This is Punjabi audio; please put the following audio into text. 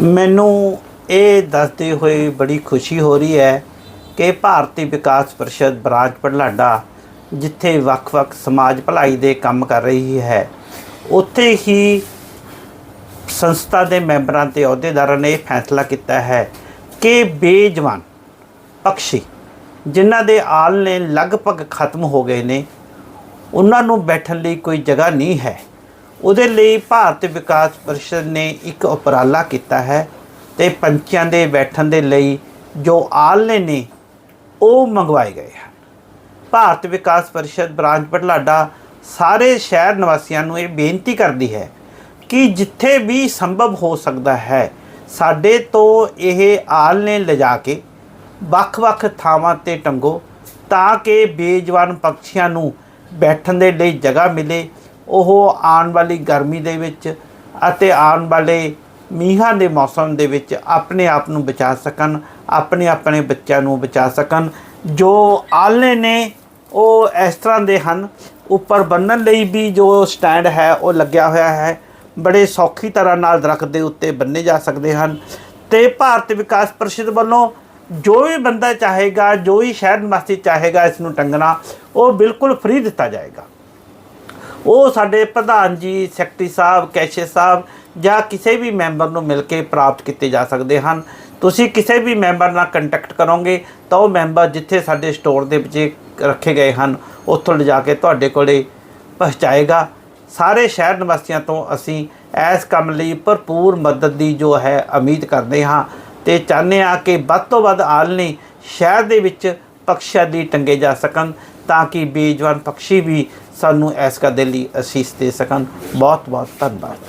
ਮੈਨੂੰ ਇਹ ਦੱਸਦੇ ਹੋਏ ਬੜੀ ਖੁਸ਼ੀ ਹੋ ਰਹੀ ਹੈ ਕਿ ਭਾਰਤੀ ਵਿਕਾਸ ਪਰਿਸ਼ਦ ਬਰਾਜ ਬੁਢਲਾਡਾ ਜਿੱਥੇ ਵੱਖ-ਵੱਖ ਸਮਾਜ ਭਲਾਈ ਦੇ ਕੰਮ ਕਰ ਰਹੀ ਹੈ, ਉੱਥੇ ਹੀ ਸੰਸਥਾ ਦੇ ਮੈਂਬਰਾਂ ਤੇ ਅਹੁਦੇਦਾਰਾਂ ਨੇ ਇਹ ਫੈਸਲਾ ਕੀਤਾ ਹੈ ਕਿ ਬੇਜਵਾਨ ਪੰਛੀ ਜਿਨ੍ਹਾਂ ਦੇ ਆਲ ਨੇ ਲਗਭਗ ਖਤਮ ਹੋ ਗਏ ਨੇ, ਉਹਨਾਂ ਨੂੰ ਬੈਠਣ ਲਈ ਕੋਈ ਜਗ੍ਹਾ ਨਹੀਂ ਹੈ। ਉਹਦੇ ਲਈ ਭਾਰਤ ਵਿਕਾਸ ਪਰਿਸ਼ਦ ਨੇ ਇੱਕ ਉਪਰਾਲਾ ਕੀਤਾ ਹੈ ਤੇ ਪੰਛੀਆਂ ਦੇ ਬੈਠਣ ਦੇ ਲਈ ਜੋ ਆਲਣੇ ਨੇ, ਉਹ ਮੰਗਵਾਏ ਗਏ ਹਨ। ਭਾਰਤ ਵਿਕਾਸ ਪਰਿਸ਼ਦ ਬ੍ਰਾਂਚ ਬਟਲਾਡਾ ਸਾਰੇ ਸ਼ਹਿਰ ਨਿਵਾਸੀਆਂ ਨੂੰ ਇਹ ਬੇਨਤੀ ਕਰਦੀ ਹੈ ਕਿ ਜਿੱਥੇ ਵੀ ਸੰਭਵ ਹੋ ਸਕਦਾ ਹੈ, ਸਾਡੇ ਤੋਂ ਇਹ ਆਲਣੇ ਲਿਜਾ ਕੇ ਵੱਖ-ਵੱਖ ਥਾਵਾਂ ਤੇ ਟੰਗੋ ਤਾਂ ਕਿ ਬੇਜਵਾਨ ਪੰਛੀਆਂ ਨੂੰ ਬੈਠਣ ਦੇ ਲਈ ਜਗ੍ਹਾ ਮਿਲੇ ਉਹ ਆਉਣ ਵਾਲੀ ਗਰਮੀ ਦੇ ਵਿੱਚ ਅਤੇ ਆਉਣ ਵਾਲੇ ਮੀਂਹਾਂ ਦੇ ਮੌਸਮ ਦੇ ਵਿੱਚ ਆਪਣੇ ਆਪ ਨੂੰ ਬਚਾ ਸਕਣ, ਆਪਣੇ ਆਪਣੇ ਬੱਚਿਆਂ ਨੂੰ ਬਚਾ ਸਕਣ। ਜੋ ਆਲਣੇ ਨੇ, ਉਹ ਇਸ ਤਰ੍ਹਾਂ ਦੇ ਹਨ। ਉੱਪਰ ਬੰਨਣ ਲਈ ਵੀ ਜੋ ਸਟੈਂਡ ਹੈ, ਉਹ ਲੱਗਿਆ ਹੋਇਆ ਹੈ। ਬੜੇ ਸੌਖੀ ਤਰ੍ਹਾਂ ਨਾਲ ਦਰਖਤ ਦੇ ਉੱਤੇ ਬੰਨੇ ਜਾ ਸਕਦੇ ਹਨ। ਤੇ ਭਾਰਤ ਵਿਕਾਸ ਪਰਿਸ਼ਦ ਵੱਲੋਂ ਜੋ ਵੀ ਬੰਦਾ ਚਾਹੇਗਾ, ਜੋ ਵੀ ਸ਼ਹਿਰ ਨਿਵਾਸੀ ਚਾਹੇਗਾ, ਇਸ ਨੂੰ ਟੰਗਣਾ, ਉਹ ਬਿਲਕੁਲ ਫ੍ਰੀ ਦਿੱਤਾ ਜਾਏਗਾ। ਉਹ ਸਾਡੇ ਪ੍ਰਧਾਨ ਜੀ, ਸੈਕਟਰੀ ਸਾਹਿਬ ਕੈਸ਼ੇ ਸਾਹਿਬ ਜਾਂ ਕਿਸੇ ਵੀ ਮੈਂਬਰ ਨੂੰ ਮਿਲ ਕੇ ਪ੍ਰਾਪਤ ਕੀਤੇ ਜਾ ਸਕਦੇ ਹਨ। ਤੁਸੀਂ ਕਿਸੇ ਵੀ ਮੈਂਬਰ ਨਾਲ ਕੰਟੈਕਟ ਕਰੋਗੇ ਤਾਂ ਉਹ ਮੈਂਬਰ ਜਿੱਥੇ ਸਾਡੇ ਸਟੋਰ ਦੇ ਵਿੱਚ ਰੱਖੇ ਗਏ ਹਨ, ਉੱਥੋਂ ਲਿਜਾ ਕੇ ਤੁਹਾਡੇ ਕੋਲੇ ਪਹੁੰਚਾਏਗਾ। ਸਾਰੇ ਸ਼ਹਿਰ ਨਿਵਾਸੀਆਂ ਤੋਂ ਅਸੀਂ ਇਸ ਕੰਮ ਲਈ ਭਰਪੂਰ ਮਦਦ ਦੀ ਜੋ ਹੈ, ਉਮੀਦ ਕਰਦੇ ਹਾਂ ਤੇ ਚਾਹੁੰਦੇ ਹਾਂ ਕਿ ਵੱਧ ਤੋਂ ਵੱਧ ਆਲਣੇ ਸ਼ਹਿਰ ਦੇ ਵਿੱਚ ਪਕਸ਼ੀਆਂ ਦੀ ਟੰਗੇ ਜਾ ਸਕਣ ਤਾਂ ਕਿ ਬੇਜਵਾਨ ਪੰਛੀ ਵੀ ਸਾਨੂੰ ਇਸ ਕਦੇ ਲਈ ਅਸੀਸ ਦੇ ਸਕਣ। ਬਹੁਤ ਬਹੁਤ ਧੰਨਵਾਦ।